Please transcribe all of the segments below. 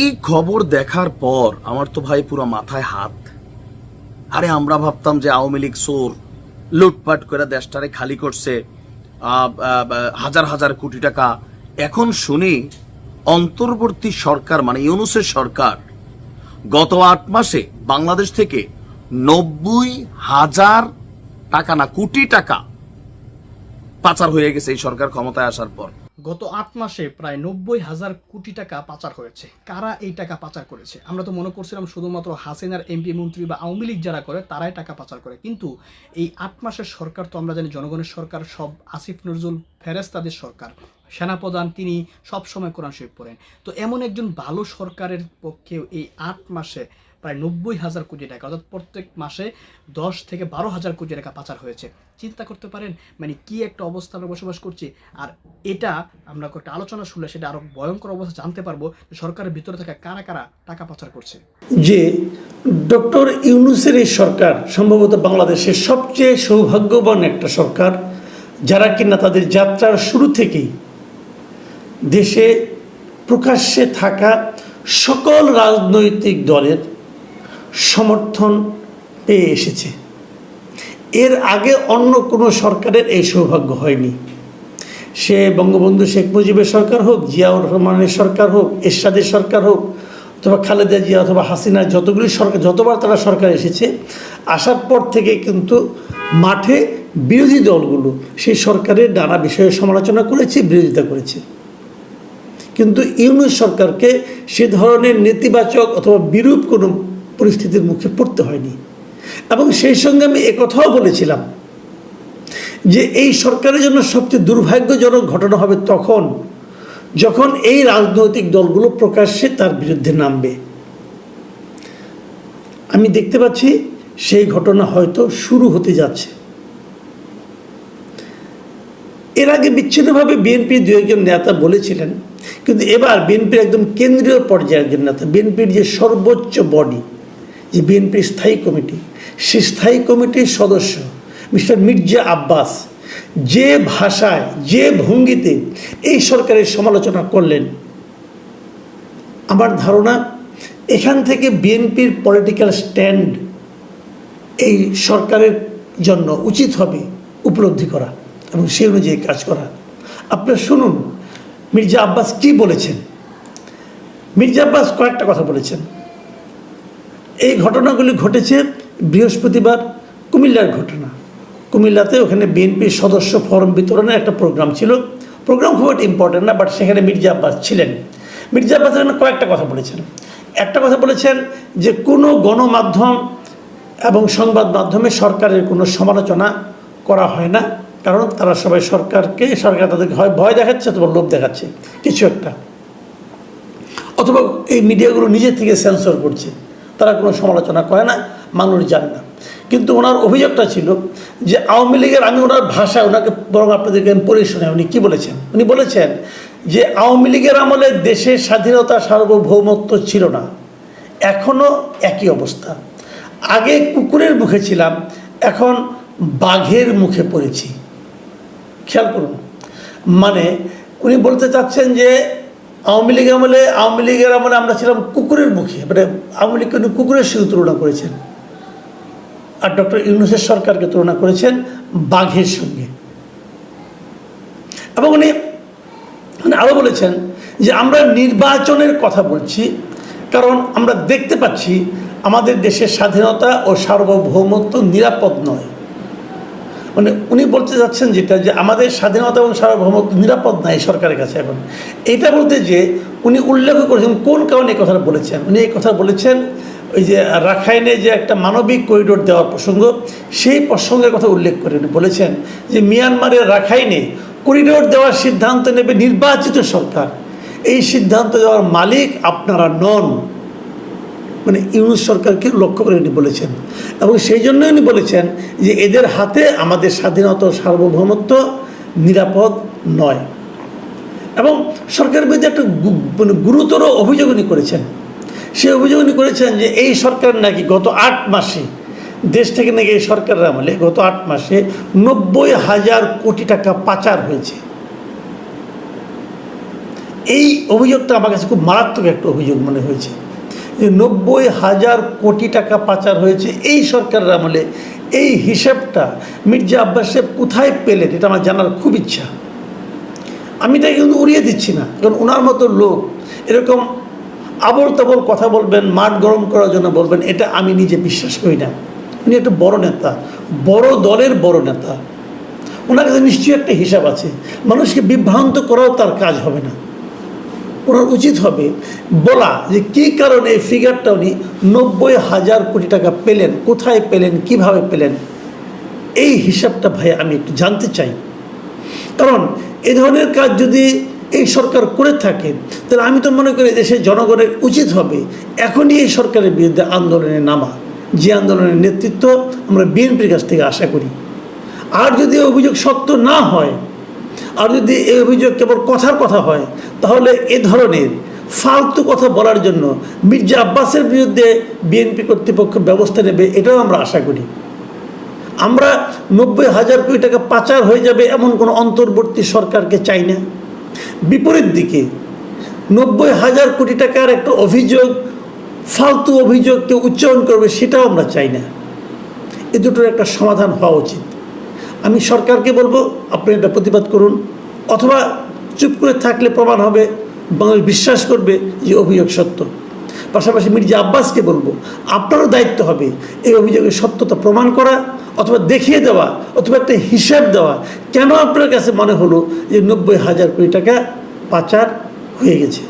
এই খবর দেখার পর আমার তো ভাই পুরো মাথায় হাত। আরে আমরা ভাবতাম যে আওয়ামী লীগ চোর লুটপাট করে দেশটারে খালি করছে হাজার হাজার কোটি টাকা। এখন শুনি অন্তর্বর্তী সরকার মানে ইউনুসের সরকার, গত আট মাসে বাংলাদেশ থেকে নব্বই হাজার টাকা না কোটি টাকা পাচার হয়ে গেছে এই সরকার ক্ষমতায় আসার পর। গত আট মাসে প্রায় নব্বই হাজার কোটি টাকা পাচার হয়েছে। কারা এই টাকা পাচার করেছে? আমরা তো মনে করছিলাম শুধুমাত্র হাসিনার এমপি, মন্ত্রী বা আওয়ামী লীগ যারা করে, তারাই টাকা পাচার করে। কিন্তু এই আট মাসের সরকার তো আমরা জানি জনগণের সরকার, সব আসিফ নজরুল ফেরেস্তাদের সরকার। সেনাপ্রধান তিনি সবসময় কোরআন শরীফ পড়েন। তো এমন একজন ভালো সরকারের পক্ষেও এই আট মাসে প্রায় নব্বই হাজার কোটি টাকা, অর্থাৎ প্রত্যেক মাসে দশ থেকে বারো হাজার কোটি টাকা পাচার হয়েছে। চিন্তা করতে পারেন মানে কি একটা অবস্থা আমরা বসবাস করছি? আর এটা আমরা একটা আলোচনা শুনলে সেটা আরও ভয়ঙ্কর অবস্থা জানতে পারব সরকারের ভিতরে থাকা কারা কারা টাকা পাচার করছে। যে ডক্টর ইউনুসের এই সরকার সম্ভবত বাংলাদেশের সবচেয়ে সৌভাগ্যবান একটা সরকার, যারা কিনা তাদের যাত্রার শুরু থেকেই দেশে প্রকাশ্যে থাকা সকল রাজনৈতিক দলের সমর্থন পেয়ে এসেছে। এর আগে অন্য কোনো সরকারের এই সৌভাগ্য হয়নি। সে বঙ্গবন্ধু শেখ মুজিবের সরকার হোক, জিয়াউর রহমানের সরকার হোক, এরশাদের সরকার হোক, অথবা খালেদা জিয়া অথবা হাসিনা, যতগুলি সরকার, যতবার তারা সরকার এসেছে, আসার পর থেকে কিন্তু মাঠে বিরোধী দলগুলো সেই সরকারের নানা বিষয়ে সমালোচনা করেছে, বিরোধিতা করেছে। কিন্তু ইউনুস সরকারকে সে ধরনের নেতিবাচক অথবা বিরূপ কোনো পরিস্থিতির মুখে পড়তে হয়নি। এবং সেই সঙ্গে আমি একথাও বলেছিলাম যে এই সরকারের জন্য সবচেয়ে দুর্ভাগ্যজনক ঘটনা হবে তখন, যখন এই রাজনৈতিক দলগুলো প্রকাশ্যে তার বিরুদ্ধে নামবে। আমি দেখতে পাচ্ছি সেই ঘটনা হয়তো শুরু হতে যাচ্ছে। এর আগে বিচ্ছিন্নভাবে বিএনপি দু একজন নেতা বলেছিলেন, কিন্তু এবার বিএনপির একদম কেন্দ্রীয় পর্যায়ের একজন নেতা, বিএনপির যে সর্বোচ্চ বডি যে বিএনপির স্থায়ী কমিটি, সে স্থায়ী কমিটির সদস্য মিস্টার মির্জা আব্বাস যে ভাষায়, যে ভঙ্গিতে এই সরকারের সমালোচনা করলেন। আমার ধারণা এখান থেকে বিএনপির পলিটিক্যাল স্ট্যান্ড এই সরকারের জন্য উচিত হবে উপলব্ধি করা এবং সেই অনুযায়ী কাজ করা। আপনারা শুনুন, মির্জা আব্বাস কি বলেছেন? মির্জা আব্বাস কয়েকটা কথা বলেছেন। এই ঘটনাগুলি ঘটেছে বৃহস্পতিবার কুমিল্লার ঘটনা। কুমিল্লাতে ওখানে বিএনপির সদস্য ফরম বিতরণের একটা প্রোগ্রাম ছিল। প্রোগ্রাম খুব একটা ইম্পর্টেন্ট না বাট সেখানে মির্জা আব্বাস ছিলেন। মির্জা আব্বাস এখানে কয়েকটা কথা বলেছেন। একটা কথা বলেছেন যে কোনো গণমাধ্যম এবং সংবাদ মাধ্যমে সরকারের কোনো সমালোচনা করা হয় না, কারণ তারা সবাই সরকারকে, সরকার তাদেরকে হয়, ভয় দেখাচ্ছে অথবা লোভ দেখাচ্ছে, কিছু একটা। অথবা এই মিডিয়াগুলো নিজের থেকে সেন্সর করছে। তারা কোনো সমালোচনা করে না, মানুষ জানে না। কিন্তু ওনার অভিযোগটা ছিল যে আওয়ামী লীগের, আমি ওনার ভাষায় ওনাকে বরং আপনাদেরকে আমি পড়ে শোনাই, উনি কী বলেছেন? উনি বলেছেন যে আওয়ামী লীগের আমলে দেশের স্বাধীনতা সার্বভৌমত্ব ছিল না। এখনও একই অবস্থা। আগে কুকুরের মুখে ছিলাম, এখন বাঘের মুখে পড়েছি। খেয়াল করুন। মানে উনি বলতে চাচ্ছেন যে আওয়ামী লীগ আমলে, আওয়ামী লীগের আমলে আমরা ছিলাম কুকুরের মুখে মানে আওয়ামী লীগকে উনি কুকুরের সঙ্গে তুলনা করেছেন। আর ডক্টর ইউনুসের সরকারকে তুলনা করেছেন বাঘের সঙ্গে। এবং উনি উনি আরও বলেছেন যে আমরা নির্বাচনের কথা বলছি, কারণ আমরা দেখতে পাচ্ছি আমাদের দেশের স্বাধীনতা ও সার্বভৌমত্ব নিরাপদ নয়। মানে উনি বলতে যাচ্ছেন যেটা যে আমাদের স্বাধীনতা এবং সার্বভৌমত্ব নিরাপদ নাই সরকারের কাছে এখন। এটা বলতে যে উনি উল্লেখ করেছেন কোন কারণে এই কথাটা বলেছেন। উনি এই কথা বলেছেন ওই যে রাখাইনে যে একটা মানবিক করিডোর দেওয়ার প্রসঙ্গ, সেই প্রসঙ্গের কথা উল্লেখ করে বলেছেন যে মিয়ানমারের রাখাইনে করিডোর দেওয়ার সিদ্ধান্ত নেবে নির্বাচিত সরকার। এই সিদ্ধান্ত দেওয়ার মালিক আপনারা নন। মানে ইউনুস সরকারকে লক্ষ্য করে উনি বলেছেন। এবং সেই জন্য উনি বলেছেন যে এদের হাতে আমাদের স্বাধীনতা সার্বভৌমত্ব নিরাপদ নয়। এবং সরকারের বিরুদ্ধে একটা মানে গুরুতর অভিযোগ উনি করেছেন। সে অভিযোগ উনি করেছেন যে এই সরকার নাকি গত আট মাসে, দেশ থেকে নাকি এই সরকারের আমলে গত আট মাসে নব্বই হাজার কোটি টাকা পাচার হয়েছে। এই অভিযোগটা আমার কাছে খুব মারাত্মক একটা অভিযোগ মনে হয়েছে। নব্বই হাজার কোটি টাকা পাচার হয়েছে এই সরকারের আমলে, এই হিসাবটা মির্জা আব্বাস সাহেব কোথায় পেলেন এটা আমার জানার খুব ইচ্ছা। আমি এটা কিন্তু উড়িয়ে দিচ্ছি না, কারণ ওনার মতো লোক এরকম আবল তাবল কথা বলবেন, মাঠ গরম করার জন্য বলবেন, এটা আমি নিজে বিশ্বাস করি না। উনি একটা বড় নেতা, বড় দলের বড় নেতা। ওনার কাছে নিশ্চয়ই একটা হিসাব আছে। মানুষকে বিভ্রান্ত করাও তার কাজ হবে না। ওনার উচিত হবে। বলা যে কী কারণে এই ফিগারটা উনি নব্বই হাজার কোটি টাকা পেলেন, কোথায় পেলেন, কীভাবে পেলেন, এই হিসাবটা ভাই আমি একটু জানতে চাই। কারণ এ ধরনের কাজ যদি এই সরকার করে থাকে, তাহলে আমি তো মনে করি দেশের জনগণের উচিত হবে। এখনই এই সরকারের বিরুদ্ধে আন্দোলনে নামা। যে আন্দোলনের নেতৃত্ব আমরা বিএনপির কাছ থেকে আশা করি। আর যদি অভিযোগ সত্য না হয় আর যদি এই অভিযোগ কেবল কথার কথা হয়, তাহলে এ ধরনের ফালতু কথা বলার জন্য মির্জা আব্বাসের বিরুদ্ধে বিএনপি কর্তৃপক্ষ ব্যবস্থা নেবে, এটাও আমরা আশা করি। আমরা নব্বই হাজার কোটি টাকা পাচার হয়ে যাবে এমন কোনো অন্তর্বর্তী সরকারকে চাই না। বিপরীত দিকে, নব্বই হাজার কোটি টাকার একটা অভিযোগ, ফালতু অভিযোগ কেউ উচ্চারণ করবে, সেটাও আমরা চাই না। এ দুটোর একটা সমাধান হওয়া উচিত। আমি সরকারকে বলব, আপনি এটা প্রতিবাদ করুন। অথবা চুপ করে থাকলে প্রমাণ হবে বাংলাদেশ বিশ্বাস করবে যে অভিযোগ সত্য। পাশাপাশি মির্জা আব্বাসকে বলব, আপনারও দায়িত্ব হবে এই অভিযোগের সত্যতা প্রমাণ করা, অথবা দেখিয়ে দেওয়া, অথবা একটা হিসাব দেওয়া। কেন আপনার কাছে মনে হলো যে নব্বই হাজার কোটি টাকা পাচার হয়ে গেছে?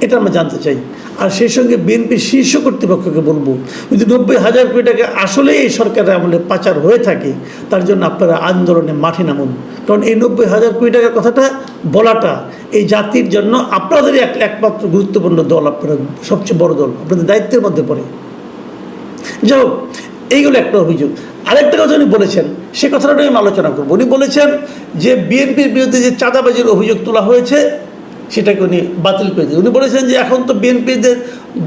এটা আমরা জানতে চাই। আর সেই সঙ্গে বিএনপির শীর্ষ কর্তৃপক্ষকে বলব, যদি নব্বই হাজার কোটি টাকা আসলে এই সরকারের আমলে পাচার হয়ে থাকে, তার জন্য আপনারা আন্দোলনে মাঠে নামুন। কারণ এই নব্বই হাজার কোটি টাকার কথাটা বলাটা এই জাতির জন্য আপনাদেরই এক একমাত্র গুরুত্বপূর্ণ দল, আপনারা সবচেয়ে বড় দল, আপনাদের দায়িত্বের মধ্যে পড়ে। যাই হোক এইগুলো একটা অভিযোগ। আরেকটা কথা উনি বলেছেন, সে কথাটা আমি আলোচনা করব। উনি বলেছেন যে বিএনপির বিরুদ্ধে যে চাঁদাবাজির অভিযোগ তোলা হয়েছে সেটাকে উনি বাতিল করে দিয়ে। উনি বলেছেন যে এখন তো বিএনপিদের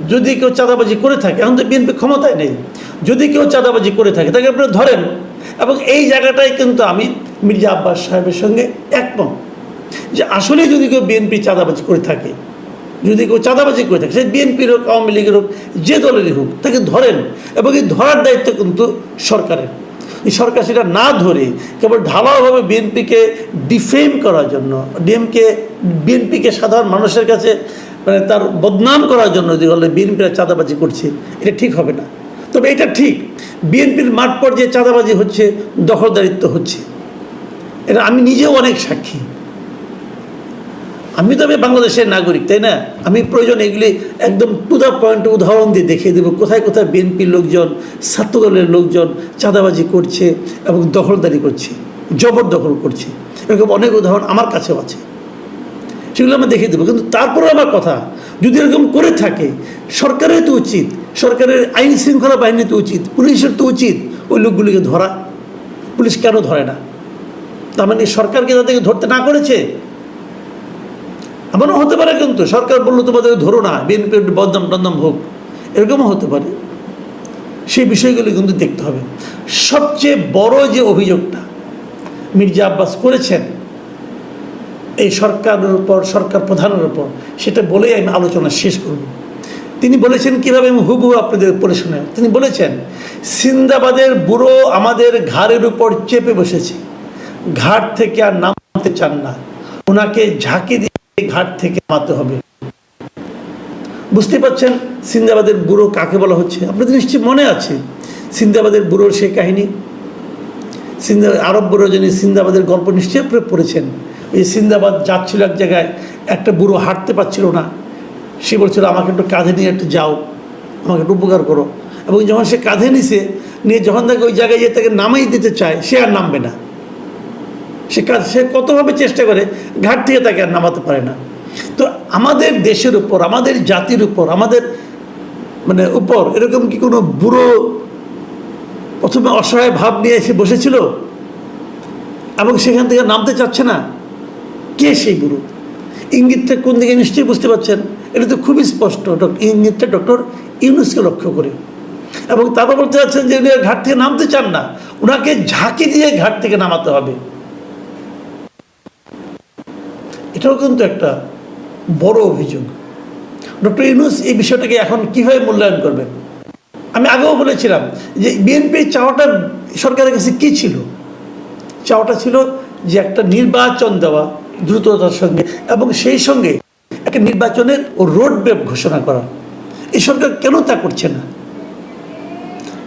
যদি কেউ চাঁদাবাজি করে থাকে, এখন তো বিএনপি ক্ষমতায় নেই। যদি কেউ চাঁদাবাজি করে থাকে, তাকে আপনারা ধরেন। এবং এই জায়গাটাই কিন্তু আমি মির্জা আব্বাস সাহেবের সঙ্গে একমত যে আসলে যদি কেউ বিএনপি চাঁদাবাজি করে থাকে, যদি কেউ চাঁদাবাজি করে থাকে, সে বিএনপির হোক, আওয়ামী লীগের হোক, যে দলেরই হোক, তাকে ধরেন। এবং এই ধরার দায়িত্ব কিন্তু সরকারের। সরকার সেটা না ধরে কেবল ঢালাওভাবে বিএনপিকে ডিফেম করার জন্য, ডিএমকে, বিএনপিকে সাধারণ মানুষের কাছে মানে তার বদনাম করার জন্য যে বলে বিএনপিরা চাঁদাবাজি করছে, এটা ঠিক হবে না। তবে এটা ঠিক, বিএনপির মাঠ পর্যায়ে চাঁদাবাজি হচ্ছে, দখলদারিত্ব হচ্ছে। এটা আমি নিজেও অনেক সাক্ষী। আমি তো আমি বাংলাদেশের নাগরিক, তাই না? আমি প্রয়োজন এগুলি একদম টু দ্য পয়েন্ট উদাহরণ দিয়ে দেখিয়ে দেবো। কোথায় কোথায় বিএনপির লোকজন, ছাত্রদলের লোকজন চাঁদাবাজি করছে এবং দখলদারি করছে, জবরদখল করছে। এরকম অনেক উদাহরণ আমার কাছেও আছে। সেগুলো আমি দেখিয়ে দেবো। কিন্তু তারপরে আমার কথা, যদি এরকম করে থাকে, সরকারের তো উচিত, সরকারের আইন শৃঙ্খলা বাহিনী তো উচিত, পুলিশের তো উচিত ওই লোকগুলিকে ধরা। পুলিশ কেন ধরে না? তার মানে সরকারকে তাদেরকে ধরতে না করেছে? এমনও হতে পারে কিন্তু সরকার বলল তোমাদের ধরো না, বিএনপি বদনাম টদনাম হোক। এরকমও হতে পারে। সেই বিষয়গুলো কিন্তু দেখতে হবে। সবচেয়ে বড় যে অভিযোগটা মির্জা আব্বাস করেছেন, এই সরকারের উপর, সরকার প্রধানের উপর, সেটা বলেই আমি আলোচনা শেষ করব। তিনি বলেছেন কীভাবে আমি হুবহু আপনাদের পড়ে শোনাই তিনি বলেছেন, সিন্দাবাদের বুড়ো আমাদের ঘাড়ের উপর চেপে বসেছে। ঘাট থেকে আর নামতে চান না। ওনাকে ঝাঁকি দিয়ে ঘাট থেকে নামাতে হবে। বুঝতে পারছেন, সিন্দাবাদের বুড়ো কাকে বলা হচ্ছে? আপনাদের নিশ্চয়ই মনে আছে, সিন্দাবাদের বুড়োর সেই কাহিনী? সিন্দা, আরব বুড়ো যিনি সিন্দাবাদের গল্প নিশ্চয়ই আপনি পড়েছেন। এই সিন্দাবাদ যাচ্ছিল এক জায়গায়, একটা বুড়ো হাঁটতে পারছিল না। সে বলছিল, আমাকে একটু কাঁধে নিয়ে একটু যাও, আমাকে একটু উপকার করো। এবং যখন সে কাঁধে নিছে, নিয়ে যখন তাকে ওই জায়গায় গিয়ে তাকে নামাই দিতে চায়, সে আর নামবে না। সে কাজ, সে কতভাবে চেষ্টা করে, ঘাট থেকে তাকে আর নামাতে পারে না। তো আমাদের দেশের উপর, আমাদের জাতির উপর, আমাদের মানে উপর এরকম কি কোনো বুড়ো প্রথমে অসহায় ভাব নিয়ে এসে বসেছিল? এবং সেখান থেকে নামতে চাচ্ছে না? কে সেই বুড়ো? ইঙ্গিতটা কোন দিকে নিশ্চয়ই বুঝতে পারছেন? এটা তো খুবই স্পষ্ট ইঙ্গিতটা ডক্টর ইউনুসকে লক্ষ্য করে। এবং তারপর বলতে চাচ্ছেন যে উনি ঘাট থেকে নামতে চান না ওনাকে ঝাঁকি দিয়ে ঘাট থেকে নামাতে হবে। এটাও কিন্তু একটা বড় অভিযোগ। ডক্টর ইউনুস এই বিষয়টাকে এখন কীভাবে মূল্যায়ন করবেন? আমি আগেও বলেছিলাম যে বিএনপির চাওয়াটা সরকারের কাছে কী ছিল? চাওয়াটা ছিল যে একটা নির্বাচন দেওয়া দ্রুততার সঙ্গে এবং সেই সঙ্গে একটা নির্বাচনের রোড ম্যাপ ঘোষণা করা। এই সরকার কেন তা করছে না?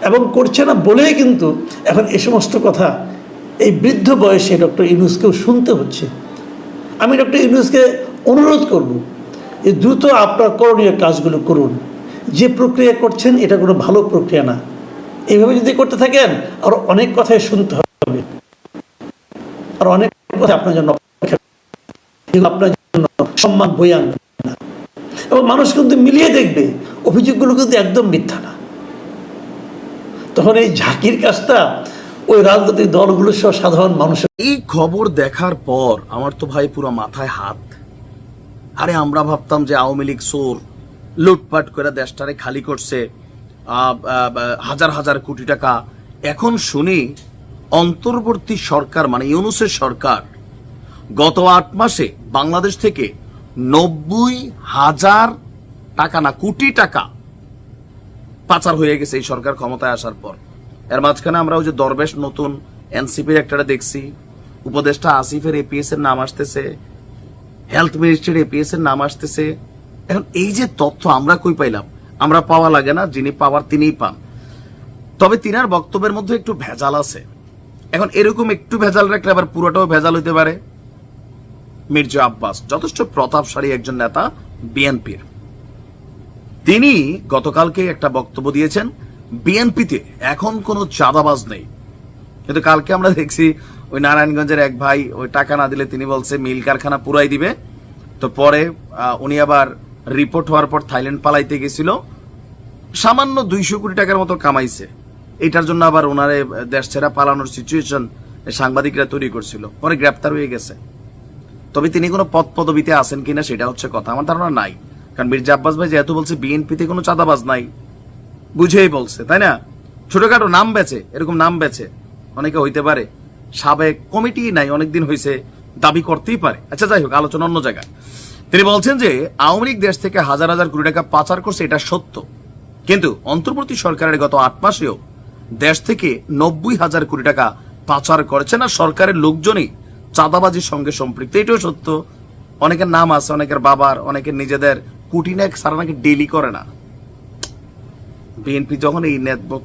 এবং করছে না বলেই কিন্তু এখন এ সমস্ত কথা এই বৃদ্ধ বয়সে ডক্টর ইউনুসকেও শুনতে হচ্ছে। আমি ডক্টর ইউনুসকে অনুরোধ করব যে দ্রুত আপনার করণীয় কাজগুলো করুন। যে প্রক্রিয়া করছেন, এটা কোনো ভালো প্রক্রিয়া না। এইভাবে যদি করতে থাকেন আরও অনেক কথাই শুনতে হবে। আর অনেক কথা আপনার জন্য আপনার জন্য সম্মান বই আনবে না। এবং মানুষ কিন্তু মিলিয়ে দেখবে, অভিযোগগুলো কিন্তু একদম মিথ্যা না। তখন এই ঝাঁকির কাজটা ওই রাজনৈতিক দলগুলো সহ সাধারণ মানুষের। এই খবর দেখার পর আমার তো ভাই পুরো মাথায় হাত। আরে আমরা ভাবতাম যে আওয়ামী লীগ সোর লুটপাট করে দেশটারে খালি করছে হাজার হাজার কোটি টাকা। এখন শুনি অন্তর্বর্তী সরকার মানে ইউনুসের সরকার, গত আট মাসে বাংলাদেশ থেকে নব্বই হাজার টাকা না, কোটি টাকা পাচার হয়ে গেছে এই সরকার ক্ষমতায় আসার পর। এর মাঝখানে আমরা ওই যে দরবেশ নতুন এনসিপির একটা দেখছি। উপদেষ্টা আসিফের এপিএস এর নাম আসতেছে। হেলথ মিনিস্ট্রির এপিএস এর নাম আসতেছে। এখন এই যে তথ্য আমরা কই পাইলাম? আমরা পাওয়া লাগে না, যিনি পাওয়ার তিনিই পান। তবে তিনার বক্তব্যের মধ্যে একটু ভেজাল আছে। এখন এরকম একটু ভেজাল রাখলে আবার পুরোটাও ভেজাল হইতে পারে। মির্জা আব্বাস, যথেষ্ট প্রতাপশালী একজন নেতা, বিএনপির। তিনি গতকালকে একটা বক্তব্য দিয়েছেন বিএনপিতে এখন কোনো চাঁদাবাজ নেই। কিন্তু কালকে আমরা দেখছি ওই নারায়ণগঞ্জের এক ভাই ওই টাকা না দিলে তিনি বলছে, মিল কারখানা পুরাই দিবে। তো পরে উনি আবার রিপোর্ট হওয়ার পর থাইল্যান্ড পালাইতে গেছিল। সামান্য দুইশো কোটি টাকার মতো কামাইছে। এটার জন্য আবার ওনারে দেশ ছেড়া পালানোর সিচুয়েশন সাংবাদিকরা তৈরি করছিল। পরে গ্রেপ্তার হয়ে গেছে। তবে তিনি কোনো পদ পদবিতে আছেন কিনা সেটা হচ্ছে কথা। আমার ধারণা নাই। কারণ মির্জা আব্বাস ভাই যেহেতু বলছে, বিএনপিতে কোনো চাঁদাবাজ নাই। বুঝেই বলছে, তাই না? ছোটখাটো নাম বেচে, এরকম নাম বেচে। অনেকে হইতে পারে সাবেক কমিটি নাই, অনেকদিন হয়েছে দাবি করতেই পারে। আচ্ছা যাই হোক, আলোচনা অন্য জায়গায়। তিনি বলছেন যে, আওয়ামী লীগ দেশ থেকে হাজার হাজার কোটি টাকা পাচার করছে, এটা সত্য। কিন্তু অন্তর্বর্তী সরকারের গত আট মাসেও দেশ থেকে নব্বই হাজার কোটি টাকা পাচার করেছে না সরকারের লোকজনই চাঁদাবাজির সঙ্গে সম্পৃক্ত। এটাও সত্য। অনেকের নাম আছে, অনেকের বাবার, অনেকের নিজেদের কোটি নেক সারা নাকি ডেলি করে না। বিএনপি যখন এই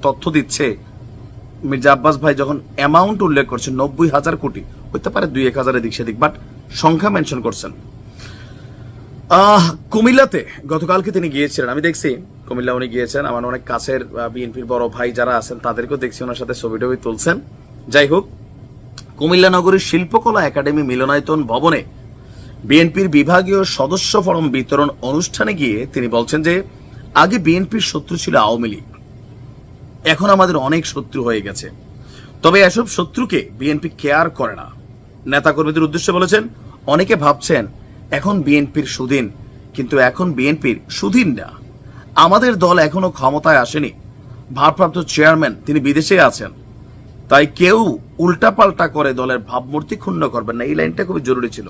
তথ্য দিচ্ছে, মির্জা আব্বাস ভাই যখন অ্যামাউন্ট উল্লেখ করছে নব্বই হাজার কোটি, হইতে পারে দুই এক হাজারের দিক সেদিক বাট সংখ্যা মেনশন করছেন। কুমিল্লাতে গতকালকে তিনি গিয়েছিলেন। আমি দেখছি, কুমিল্লা উনি গিয়েছেন, আমার অনেক কাছের বিএনপির বড় ভাই যারা আছেন, তাদেরকেও দেখছি, ওনার সাথে ছবি টবি তুলছেন। যাই হোক, কুমিল্লা নগরীর শিল্পকলা একাডেমি মিলনায়তন ভবনে বিএনপির বিভাগীয় সদস্য ফরম বিতরণ অনুষ্ঠানে গিয়ে তিনি বলছেন যে আগে বিএনপির শত্রু ছিল আওয়ামী লীগ। এখন আমাদের অনেক শত্রু হয়ে গেছে। তবে এসব শত্রুকে বিএনপি কেয়ার করে না। নেতাকর্মীদের উদ্দেশ্যে বলেছেন, অনেকে ভাবছেন, এখন বিএনপির সুদিন কিন্তু এখন বিএনপির সুদিন না। আমাদের দল এখনও ক্ষমতায় আসেনি। ভারপ্রাপ্ত চেয়ারম্যান, তিনি বিদেশে আছেন। তাই কেউ উল্টাপাল্টা করে দলের ভাবমূর্তি ক্ষুণ্ণ করবেন না। এই লাইনটা খুবই জরুরি ছিল।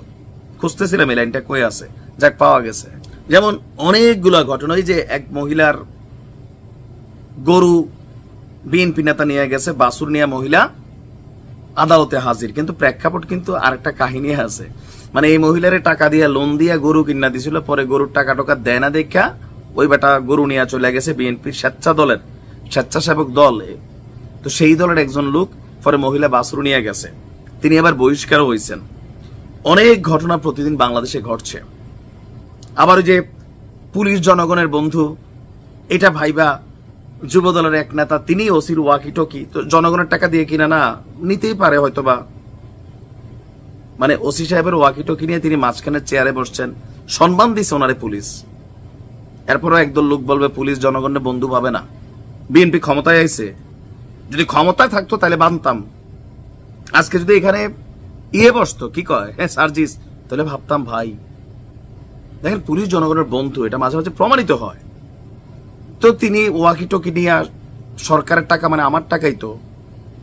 খুঁজতেছিলাম এই লাইনটা কই আছে। যাক, পাওয়া গেছে। যেমন অনেকগুলা ঘটনা ওই যে এক মহিলার গরু বিএনপি নেতা নিয়ে গেছে বাসুর নিয়ে মহিলা আদালতে হাজির। কিন্তু প্রেক্ষাপট কিন্তু আরেকটা কাহিনী আছে। মানে এই মহিলারে টাকা দিয়া লোন দিয়া গরু কিনা দিছিল, পরে গরুর টাকা টাকা দেয় না দেখা, ওই বেটা গরু নিয়ে চলে গেছে বিএনপির স্বেচ্ছা দলের স্বেচ্ছাসেবক দল। তো সেই দলের একজন লোক পরে মহিলা বাসুর নিয়ে গেছে। তিনি আবার বহিষ্কারও হয়েছেন অনেক ঘটনা প্রতিদিন বাংলাদেশে ঘটছে। আবার যে পুলিশ জনগণের বন্ধু, এটা ভাইবা যুব দলের এক নেতা, তিনি ওসির ওয়াকি টকি তো জনগণের টাকা দিয়ে কিনা না, নিতেই পারে হয়তোবা। মানে ওসি সাহেবের ওয়াকি টকি নিয়ে তিনি মাঝখানে চেয়ারে বসছেন। সম্মান দিছে ওনারে পুলিশ। এরপরও একদল লোক বলবে, পুলিশ জনগণের বন্ধু ভাবে না। বিএনপি ক্ষমতায় আইছে। যদি ক্ষমতায় থাকতো তাহলে বানতাম। আজকে যদি এখানে ইয়ে বসতো, কি কয়? হ্যাঁ সার্জিস, তাহলে ভাবতাম ভাই দেখেন পুলিশ জনগণের বন্ধু, এটা মাঝে মাঝে প্রমাণিত হয়। তো তিনি ওয়াকি টকি নিয়ে সরকারের টাকা মানে আমার টাকাই তো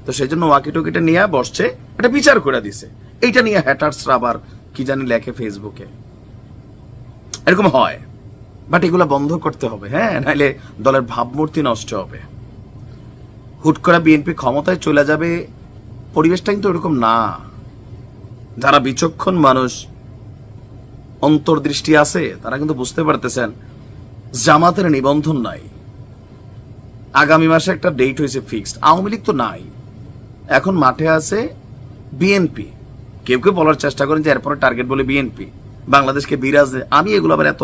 তো সেই জন্য ওয়াকি টকিটা নিয়ে বসছে, এটা বিচার করে দিছে। এইটা নিয়ে হ্যাটার্সরা আবার কি জানি লেখে ফেসবুকে এরকম হয়। বাট এগুলো বন্ধ করতে হবে হ্যাঁ? নাইলে দলের ভাবমূর্তি নষ্ট হবে। হুট করে বিএনপি ক্ষমতায় চলে যাবে পরিবেশটা কিন্তু এরকম না। যারা বিচক্ষণ মানুষ অন্তর্দৃষ্টি আছে, তারা কিন্তু বুঝতে পারতেছেন, জামাতের নিবন্ধন নাই। আগামী মাসে একটা ডেট হয়েছে ফিক্সড আওয়ামী লীগ তো নাই। এখন মাঠে আছে বিএনপি কেউ কেউ বলার চেষ্টা করেন যে এরপরে টার্গেট বলে বিএনপি বাংলাদেশকে বিরাজ আমি এগুলো আবার এত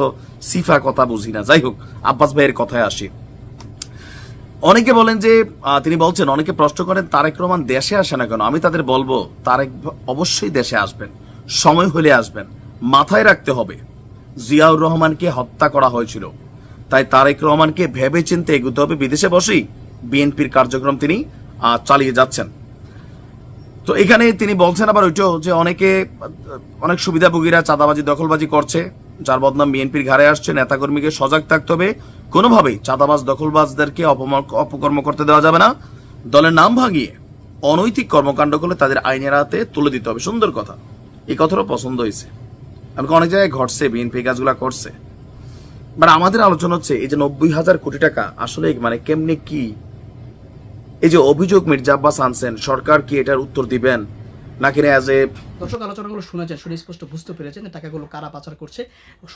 সিফা কথা বুঝি না। যাই হোক, আব্বাস ভাইয়ের কথায় আসি। অনেকে বলেন যে তিনি বলছেন, অনেকে প্রশ্ন করেন, তারেক রহমান দেশে আসে না কেন? আমি তাদের বলব, তারেক অবশ্যই দেশে আসবেন। সময় হলে আসবেন। মাথায় রাখতে হবে। জিয়াউর রহমানকে হত্যা করা হয়েছিল। তাই তারেক রহমানকে ভেবে চিন্তে এগুতে হবে বিদেশে বসেই। বিএনপির কার্যক্রম তিনি চালিয়ে যাচ্ছেন। তো এখানে তিনি বলছেন আবার ওইটাও যে অনেকে, অনেক সুবিধাভোগীরা চাঁদাবাজি, দখলবাজি করছে, যার বদনাম বিএনপির ঘাড়ে আসছে, নেতাকর্মীকে সজাগ থাকতে হবে। কোনোভাবেই চাঁদাবাজ, দখলবাজদেরকে অপকর্ম করতে দেওয়া যাবে না। দলের নাম ভাঙিয়ে অনৈতিক কর্মকাণ্ড করলে তাদের আইনের হাতে তুলে দিতে হবে। সুন্দর কথা। এই কথাটা পছন্দ হয়েছে। আমাকে অনেক জায়গায় ঘটছে বিএনপি কাজগুলা করছে। মানে আমাদের আলোচনা হচ্ছে, এই যে নব্বই হাজার কোটি টাকা, আসলে মানে কেমনে কি? এই যে অভিযোগ মির্জা আব্বাস আনছেন, সরকার কি এটার উত্তর দিবেন? নাকি অ্যাজ এ দর্শক আলোচনাগুলো শুনেছেন, শুনে স্পষ্ট বুঝতে পেরেছেন টাকাগুলো কারা পাচার করছে।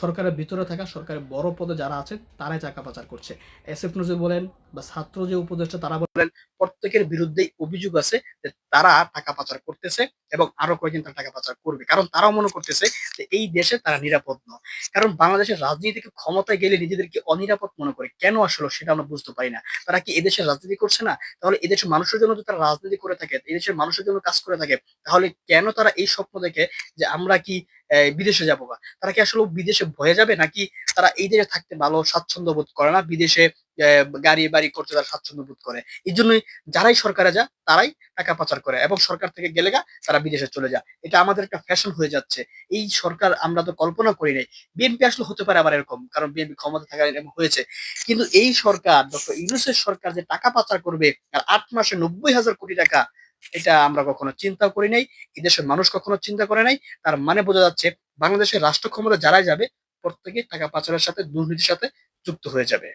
সরকারের ভিতরে থাকা সরকারের বড় পদে যারা আছেন, তারাই টাকা পাচার করছে। এস এফ নজরুল বলেন বা ছাত্র যে উপদেষ্টা, তারা বলেন, প্রত্যেকের বিরুদ্ধেই অভিযোগ আছে যে তারা টাকা পাচার করতেছে এবং আরও কয়েকদিন তারা টাকা পাচার করবে। কারণ তারাও মনে করতেছে যে এই দেশে তারা নিরাপদ নয়। কারণ বাংলাদেশের রাজনীতিকে ক্ষমতায় গেলে নিজেদেরকে অনিরাপদ মনে করে। কেন আসলো সেটা আমরা বুঝতে পারি না। তারা কি এদেশের রাজনীতি করছে না? তাহলে এদেশের মানুষের জন্য যদি তারা রাজনীতি করে থাকে, এদেশের মানুষের জন্য কাজ করে থাকে। তাহলে কেন তারা এই স্বপ্ন দেখে যে আমরা কি বিদেশে যাব বা? তারা কি আসলে বিদেশে ভয়ে যাবে? নাকি তারা এই দেশে থাকতে ভালো স্বাচ্ছন্দ্য বোধ করে না? বিদেশে গাড়ি বাড়ি করতে তারা স্বাচ্ছন্দ্য বোধ করে। এই জন্যই যারাই সরকারে যা, তারাই টাকা পাচার করে এবং সরকার থেকে গেলে গা, তারা বিদেশে চলে যায়। এটা আমাদের একটা ফ্যাশন হয়ে যাচ্ছে। এই সরকার আমরা তো কল্পনা করি নাই। বিএনপি আসলে হতে পারে আবার এরকম, কারণ বিএনপি ক্ষমতা থাকা এরকম হয়েছে। কিন্তু এই সরকার, ডক্টর ইউনুসের সরকার যে টাকা পাচার করবে, আর আট মাসে নব্বই হাজার কোটি টাকা এটা আমরা কখনো চিন্তা করি নাই। এই দেশের মানুষ কখনো চিন্তা করে নাই। তার মানে বোঝা যাচ্ছে বাংলাদেশের রাষ্ট্র ক্ষমতা যারাই যাবে প্রত্যেকে টাকা পাচারের সাথে, দুর্নীতির সাথে যুক্ত হয়ে যাবে।